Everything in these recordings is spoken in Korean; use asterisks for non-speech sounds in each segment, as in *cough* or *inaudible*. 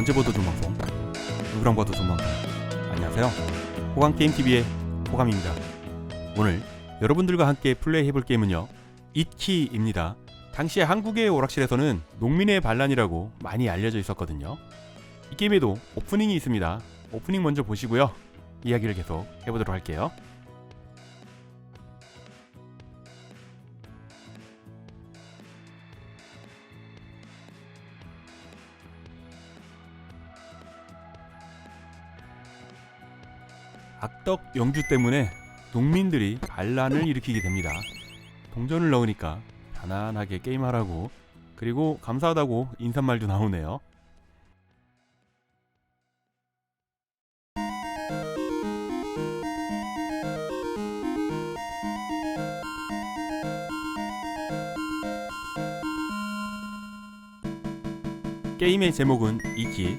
언제 봐도 방송 누구랑 봐도 방송 안녕하세요. 호감게임TV의 호감입니다. 오늘 여러분들과 함께 플레이해볼 게임은요 이키입니다. 당시에 한국의 오락실에서는 농민의 반란이라고 많이 알려져 있었거든요. 이 게임에도 오프닝이 있습니다. 오프닝 먼저 보시고요. 이야기를 계속 해보도록 할게요 악덕 영주 때문에 농민들이 반란을 일으키게 됩니다. 동전을 넣으니까 편안하게 게임하라고 그리고 감사하다고 인사말도 나오네요. 게임의 제목은 이키,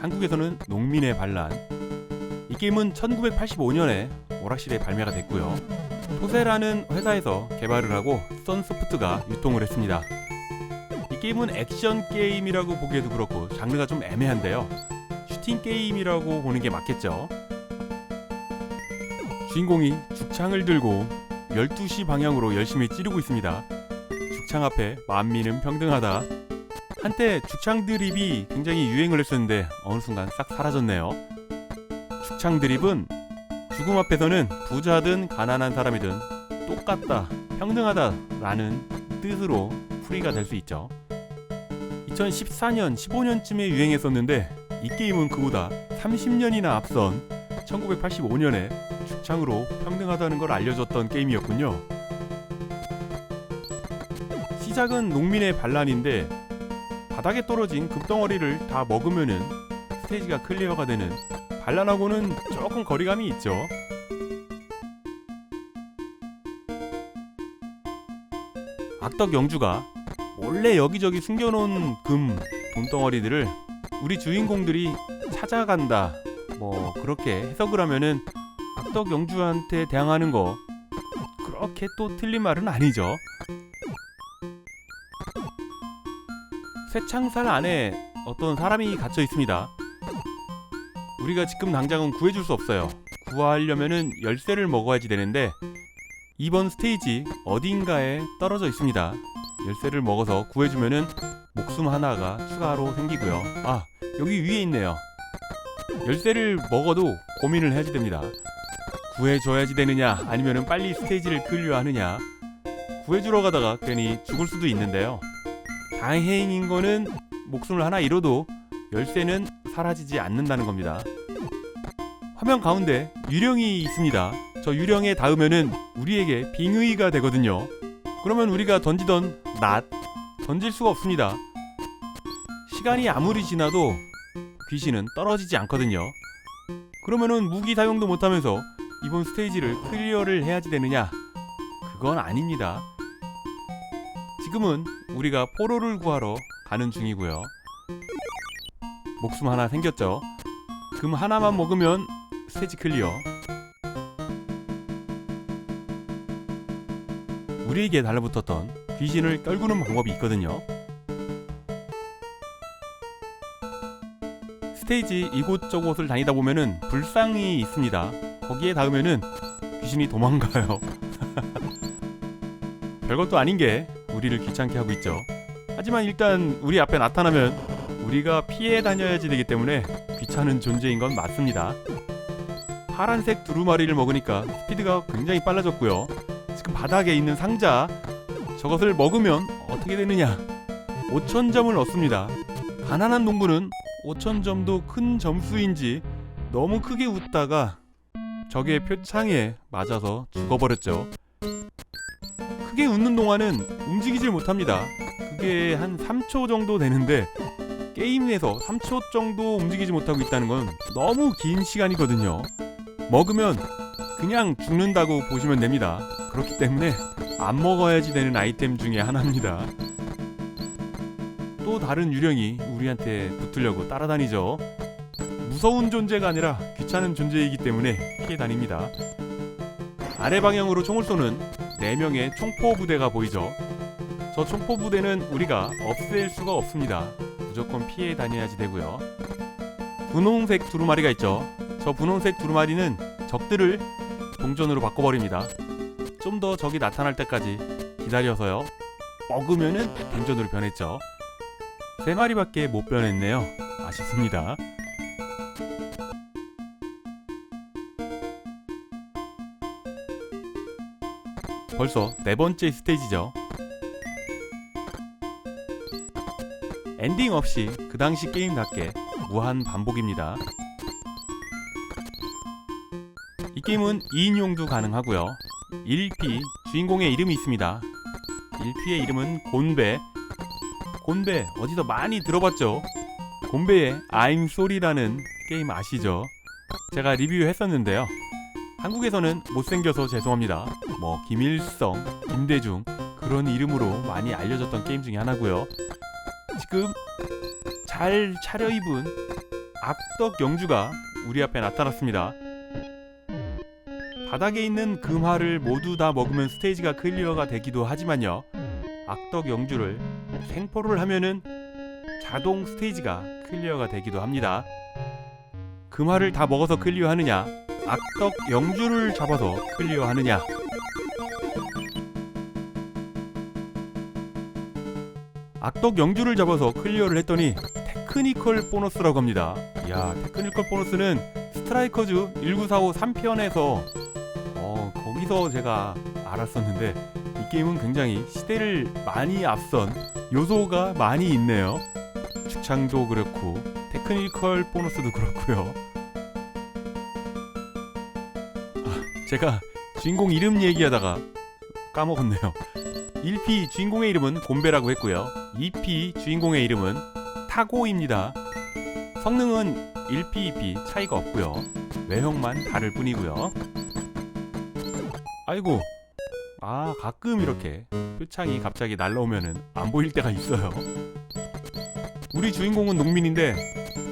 한국에서는 농민의 반란, 이 게임은 1985년에 오락실에 발매가 됐고요. 토세라는 회사에서 개발을 하고 선소프트가 유통을 했습니다. 이 게임은 액션 게임이라고 보기에도 그렇고 장르가 좀 애매한데요. 슈팅 게임이라고 보는 게 맞겠죠. 주인공이 죽창을 들고 12시 방향으로 열심히 찌르고 있습니다. 죽창 앞에 만민은 평등하다. 한때 죽창 드립이 굉장히 유행을 했었는데 어느 순간 싹 사라졌네요. 축창 드립은 죽음 앞에서는 부자든 가난한 사람이든 똑같다, 평등하다라는 뜻으로 풀이가 될 수 있죠. 2014년, 15년쯤에 유행했었는데 이 게임은 그보다 30년이나 앞선 1985년에 축창으로 평등하다는 걸 알려줬던 게임이었군요. 시작은 농민의 반란인데 바닥에 떨어진 금덩어리를 다 먹으면은 스테이지가 클리어가 되는 반란하고는 조금 거리감이 있죠. 악덕 영주가 몰래 여기저기 숨겨놓은 금 돈덩어리들을 우리 주인공들이 찾아간다. 뭐 그렇게 해석을 하면은 악덕 영주한테 대항하는 거 그렇게 또 틀린 말은 아니죠. 쇠창살 안에 어떤 사람이 갇혀 있습니다. 우리가 지금 당장은 구해줄 수 없어요. 구하려면은 열쇠를 먹어야지 되는데 이번 스테이지 어딘가에 떨어져 있습니다. 열쇠를 먹어서 구해주면은 목숨 하나가 추가로 생기고요. 아 여기 위에 있네요. 열쇠를 먹어도 고민을 해야지 됩니다. 구해줘야지 되느냐 아니면은 빨리 스테이지를 클리어 하느냐 구해주러 가다가 괜히 죽을 수도 있는데요. 다행인 거는 목숨을 하나 잃어도 열쇠는 사라지지 않는다는 겁니다. 화면 가운데 유령이 있습니다. 저 유령에 닿으면은 우리에게 빙의가 되거든요. 그러면 우리가 던지던 낫 던질 수가 없습니다. 시간이 아무리 지나도 귀신은 떨어지지 않거든요. 그러면은 무기 사용도 못하면서 이번 스테이지를 클리어를 해야지 되느냐? 그건 아닙니다. 지금은 우리가 포로를 구하러 가는 중이고요. 목숨 하나 생겼죠. 금 하나만 먹으면 스테이지 클리어. 우리에게 달라붙었던 귀신을 떨구는 방법이 있거든요. 스테이지 이곳저곳을 다니다 보면은 불상이 있습니다. 거기에 닿으면은 귀신이 도망가요. *laughs* 별것도 아닌 게 우리를 귀찮게 하고 있죠. 하지만 일단 우리 앞에 나타나면 우리가 피해 다녀야지 되기 때문에 귀찮은 존재인 건 맞습니다. 파란색 두루마리를 먹으니까 스피드가 굉장히 빨라졌고요. 지금 바닥에 있는 상자 저것을 먹으면 어떻게 되느냐? 5,000점을 얻습니다. 가난한 농부는 5,000점도 큰 점수인지 너무 크게 웃다가 적의 표창에 맞아서 죽어버렸죠. 크게 웃는 동안은 움직이질 못합니다. 그게 한 3초 정도 되는데 게임 내에서 3초 정도 움직이지 못하고 있다는 건 너무 긴 시간이거든요. 먹으면 그냥 죽는다고 보시면 됩니다. 그렇기 때문에 안 먹어야지 되는 아이템 중에 하나입니다. 또 다른 유령이 우리한테 붙으려고 따라다니죠. 무서운 존재가 아니라 귀찮은 존재이기 때문에 피해 다닙니다. 아래 방향으로 총을 쏘는 4명의 총포 부대가 보이죠. 저 총포 부대는 우리가 없앨 수가 없습니다. 무조건 피해 다녀야지 되고요. 분홍색 두루마리가 있죠. 저 분홍색 두루마리는 적들을 동전으로 바꿔버립니다. 좀 더 적이 나타날 때까지 기다려서요. 먹으면은 동전으로 변했죠. 세 마리밖에 못 변했네요. 아쉽습니다. 벌써 네 번째 스테이지죠. 엔딩 없이 그 당시 게임답게 무한 반복입니다. 게임은 2인용도 가능하고요. 1P 주인공의 이름이 있습니다. 1P의 이름은 곤배. 곤배 어디서 많이 들어봤죠? 곤배의 I'm Sorry라는 게임 아시죠? 제가 리뷰했었는데요. 한국에서는 못생겨서 죄송합니다. 뭐 김일성, 김대중 그런 이름으로 많이 알려졌던 게임 중에 하나고요. 지금 잘 차려입은 악덕 영주가 우리 앞에 나타났습니다. 바닥에 있는 금화를 모두 다 먹으면 스테이지가 클리어가 되기도 하지만요. 악덕 영주를 생포를 하면은 자동 스테이지가 클리어가 되기도 합니다. 금화를 다 먹어서 클리어하느냐, 악덕 영주를 잡아서 클리어하느냐. 악덕 영주를 잡아서 클리어를 했더니 테크니컬 보너스라고 합니다. 이야, 테크니컬 보너스는 스트라이커즈 1945 3편에서 어, 거기서 제가 알았었는데 이 게임은 굉장히 시대를 많이 앞선 요소가 많이 있네요. 축창도 그렇고 테크니컬 보너스도 그렇고요. 아, 제가 주인공 이름 얘기하다가 까먹었네요. 1P 주인공의 이름은 곰배라고 했고요. 2P 주인공의 이름은 타고입니다. 성능은 1P, 2P 차이가 없고요. 외형만 다를 뿐이고요. 아이고. 아, 가끔 이렇게 표창이 갑자기 날라오면은 안 보일 때가 있어요. 우리 주인공은 농민인데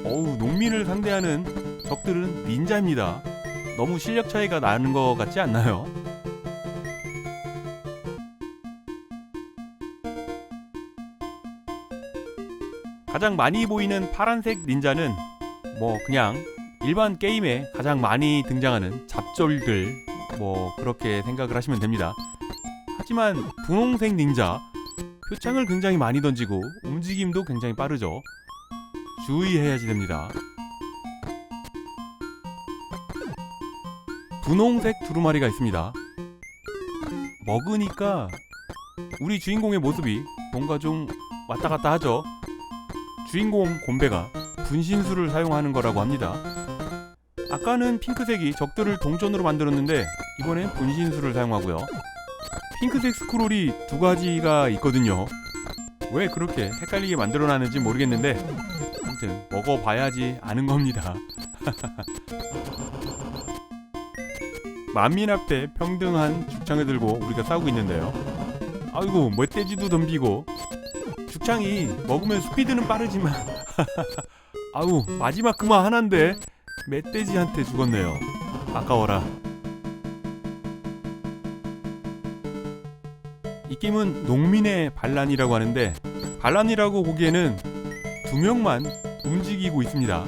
어우, 농민을 상대하는 적들은 닌자입니다. 너무 실력 차이가 나는 것 같지 않나요? 가장 많이 보이는 파란색 닌자는 뭐 그냥 일반 게임에 가장 많이 등장하는 잡졸들 뭐 그렇게 생각을 하시면 됩니다. 하지만 분홍색 닌자 표창을 굉장히 많이 던지고 움직임도 굉장히 빠르죠. 주의해야지 됩니다. 분홍색 두루마리가 있습니다. 먹으니까 우리 주인공의 모습이 뭔가 좀 왔다 갔다 하죠. 주인공 곰배가 분신술을 사용하는 거라고 합니다. 아까는 핑크색이 적들을 동전으로 만들었는데 이번엔 분신술을 사용하고요. 핑크색 스크롤이 두 가지가 있거든요. 왜 그렇게 헷갈리게 만들어놨는지 모르겠는데 아무튼 먹어봐야지 아는 겁니다. *laughs* 만민 앞에 평등한 죽창을 들고 우리가 싸우고 있는데요. 아이고 멧돼지도 덤비고 죽창이 먹으면 스피드는 빠르지만 *laughs* 아우 마지막 그만 하나인데 멧돼지한테 죽었네요. 아까워라. 이 게임은 농민의 반란이라고 하는데 반란이라고 보기에는 두 명만 움직이고 있습니다.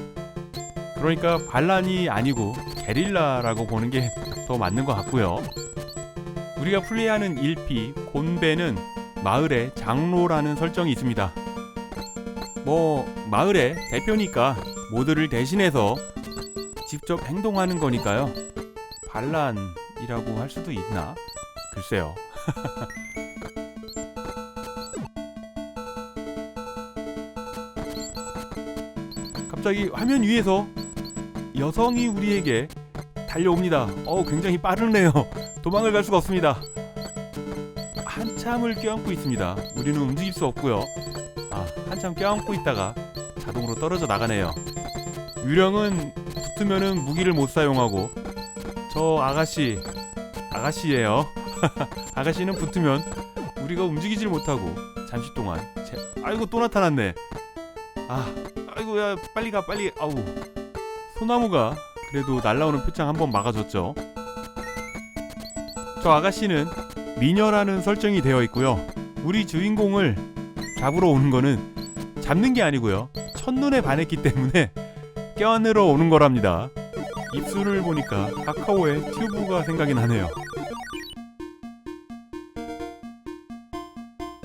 그러니까 반란이 아니고 게릴라라고 보는 게 더 맞는 것 같고요. 우리가 플레이하는 1P 곤배는 마을의 장로라는 설정이 있습니다. 뭐 마을의 대표니까 모두를 대신해서 직접 행동하는 거니까요. 반란이라고 할 수도 있나? 글쎄요. *laughs* 갑자기 화면 위에서 여성이 우리에게 달려옵니다. 어, 굉장히 빠르네요. 도망을 갈 수가 없습니다. 한참을 껴안고 있습니다. 우리는 움직일 수 없고요. 아, 한참 껴안고 있다가 자동으로 떨어져 나가네요. 유령은 붙으면은 무기를 못 사용하고 저 아가씨 아가씨예요. *laughs* 아가씨는 붙으면 우리가 움직이질 못하고 잠시 동안 제... 아이고 또 나타났네. 아, 아이고 야 빨리 가 빨리 아우 소나무가 그래도 날라오는 표창 한번 막아줬죠. 저 아가씨는 미녀라는 설정이 되어 있고요. 우리 주인공을 잡으러 오는 거는 잡는 게 아니고요. 첫눈에 반했기 때문에 껴안으러 오는 거랍니다. 입술을 보니까 카카오의 튜브가 생각이 나네요.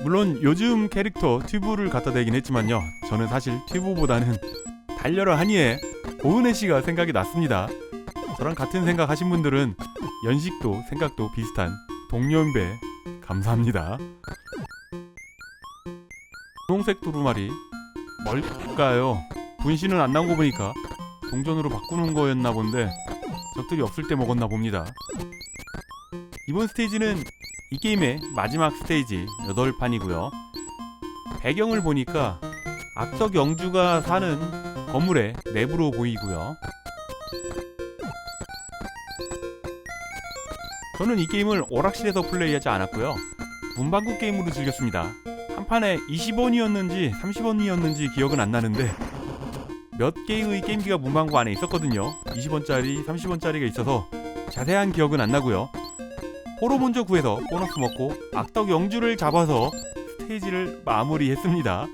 물론 요즘 캐릭터 튜브를 갖다 대긴 했지만요. 저는 사실 튜브보다는 달려라 하니에 고은혜 씨가 생각이 났습니다. 저랑 같은 생각 하신 분들은 연식도 생각도 비슷한 동년배 감사합니다. 분홍색 두루마리 뭘까요? 분신은 안 나온 거 보니까 동전으로 바꾸는 거였나 본데 적들이 없을 때 먹었나 봅니다. 이번 스테이지는 이 게임의 마지막 스테이지 8판이고요. 배경을 보니까 악석 영주가 사는 건물의 내부로 보이고요. 저는 이 게임을 오락실에서 플레이하지 않았고요. 문방구 게임으로 즐겼습니다. 한 판에 20원이었는지 30원이었는지 기억은 안 나는데 몇 개의 게임기가 문방구 안에 있었거든요. 20원짜리, 30원짜리가 있어서 자세한 기억은 안 나고요. 포로 먼저 구해서 보너스 먹고 악덕 영주를 잡아서 스테이지를 마무리했습니다.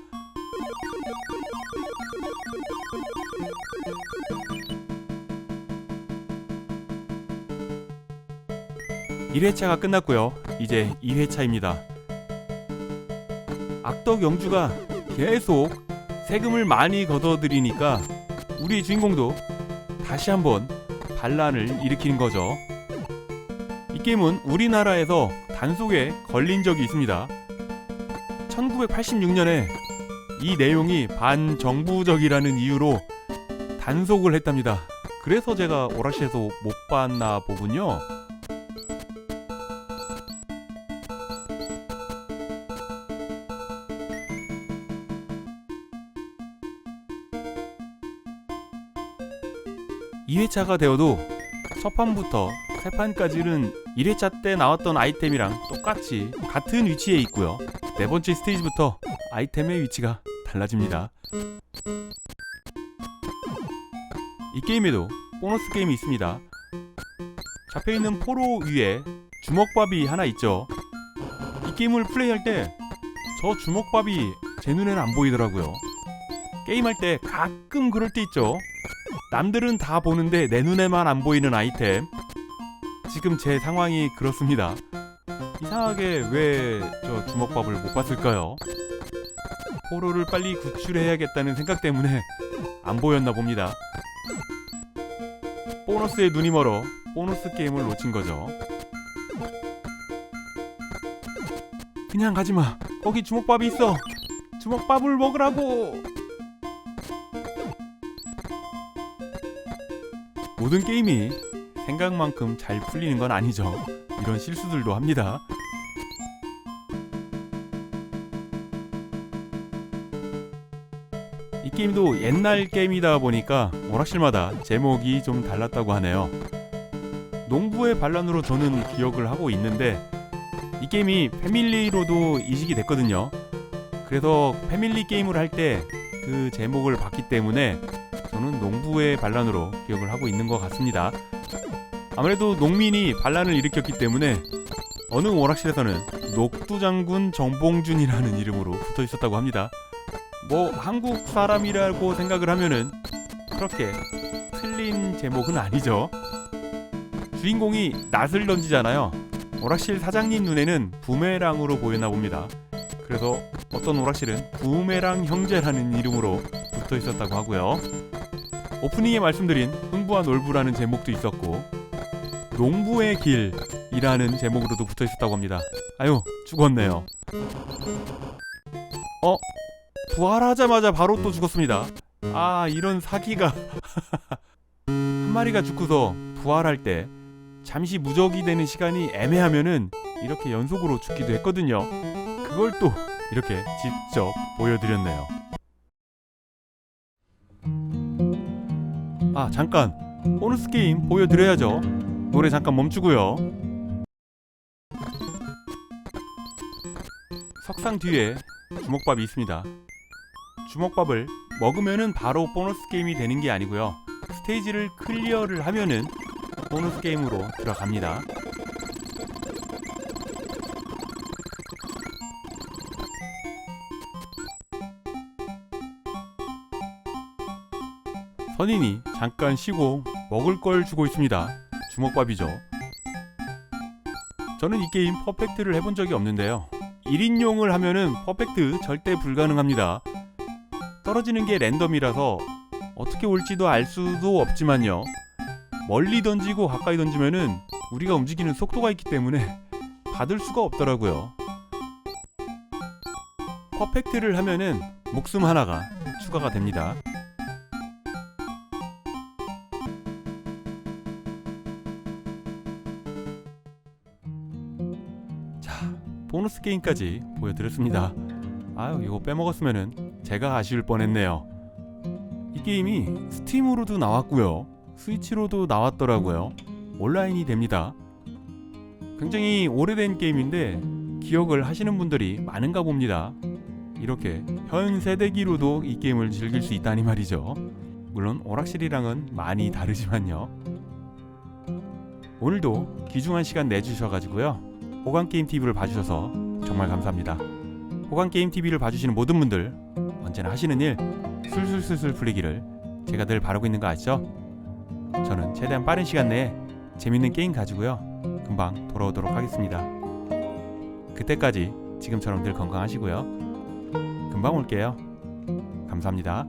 일회차가 끝났고요. 이제 2회차입니다. 악덕 영주가 계속 세금을 많이 걷어들이니까 우리 주인공도 다시 한번 반란을 일으키는 거죠. 이 게임은 우리나라에서 단속에 걸린 적이 있습니다. 1986년에 이 내용이 반정부적이라는 이유로 단속을 했답니다. 그래서 제가 오락실에서 못 봤나 보군요. 이회차가 되어도 첫 판부터 세 판까지는 1회차 때 나왔던 아이템이랑 똑같이 같은 위치에 있고요. 네 번째 스테이지부터 아이템의 위치가 달라집니다. 이 게임에도 보너스 게임이 있습니다. 잡혀 있는 포로 위에 주먹밥이 하나 있죠. 이 게임을 플레이할 때 저 주먹밥이 제 눈에는 안 보이더라고요. 게임할 때 가끔 그럴 때 있죠. 남들은 다 보는데 내 눈에만 안 보이는 아이템. 지금 제 상황이 그렇습니다. 이상하게 왜 저 주먹밥을 못 봤을까요? 포로를 빨리 구출해야겠다는 생각 때문에 안 보였나 봅니다. 보너스에 눈이 멀어 보너스 게임을 놓친 거죠. 그냥 가지 마. 거기 주먹밥이 있어. 주먹밥을 먹으라고. 모든 게임이 생각만큼 잘 풀리는 건 아니죠. 이런 실수들도 합니다. 이 게임도 옛날 게임이다 보니까 오락실마다 제목이 좀 달랐다고 하네요. 농부의 반란으로 저는 기억을 하고 있는데 이 게임이 패밀리로도 이식이 됐거든요. 그래서 패밀리 게임을 할 때 그 제목을 봤기 때문에 저는 농부의 반란으로 기억을 하고 있는 것 같습니다. 아무래도 농민이 반란을 일으켰기 때문에 어느 오락실에서는 녹두장군 정봉준이라는 이름으로 붙어 있었다고 합니다. 뭐 한국 사람이라고 생각을 하면은 그렇게 틀린 제목은 아니죠. 주인공이 낫을 던지잖아요. 오락실 사장님 눈에는 부메랑으로 보였나 봅니다. 그래서 어떤 오락실은 부메랑 형제라는 이름으로 붙어 있었다고 하고요. 오프닝에 말씀드린 흥부와 놀부라는 제목도 있었고 농부의 길이라는 제목으로도 붙어 있었다고 합니다. 아유 죽었네요. 어 부활하자마자 바로 또 죽었습니다. 아 이런 사기가 *laughs* 한 마리가 죽고서 부활할 때 잠시 무적이 되는 시간이 애매하면은 이렇게 연속으로 죽기도 했거든요. 그걸 또 이렇게 직접 보여드렸네요. 아 잠깐 보너스 게임 보여드려야죠. 노래 잠깐 멈추고요. 석상 뒤에 주먹밥이 있습니다. 주먹밥을 먹으면은 바로 보너스 게임이 되는 게 아니고요. 스테이지를 클리어를 하면은 보너스 게임으로 들어갑니다. 선인이 잠깐 쉬고 먹을 걸 주고 있습니다. 주먹밥이죠. 저는 이 게임 퍼펙트를 해본 적이 없는데요. 1인용을 하면은 퍼펙트 절대 불가능합니다. 떨어지는 게 랜덤이라서 어떻게 올지도 알 수도 없지만요. 멀리 던지고 가까이 던지면은 우리가 움직이는 속도가 있기 때문에 *laughs* 받을 수가 없더라고요. 퍼펙트를 하면은 목숨 하나가 추가가 됩니다. 보너스 게임까지 보여드렸습니다. 아유, 이거 빼먹었으면은 제가 아쉬울 뻔했네요. 이 게임이 스팀으로도 나왔고요. 스위치로도 나왔더라고요. 온라인이 됩니다. 굉장히 오래된 게임인데 기억을 하시는 분들이 많은가 봅니다. 이렇게 현 세대기로도 이 게임을 즐길 수 있다니 말이죠. 물론 오락실이랑은 많이 다르지만요. 오늘도 귀중한 시간 내주셔가지고요. 호강 게임 TV를 봐주셔서 정말 감사합니다. 호강 게임 TV를 봐주시는 모든 분들 언제나 하시는 일 술술술술 풀리기를 제가 늘 바라고 있는 거 아시죠? 저는 최대한 빠른 시간 내에 재밌는 게임 가지고요. 금방 돌아오도록 하겠습니다. 그때까지 지금처럼 늘 건강하시고요. 금방 올게요. 감사합니다.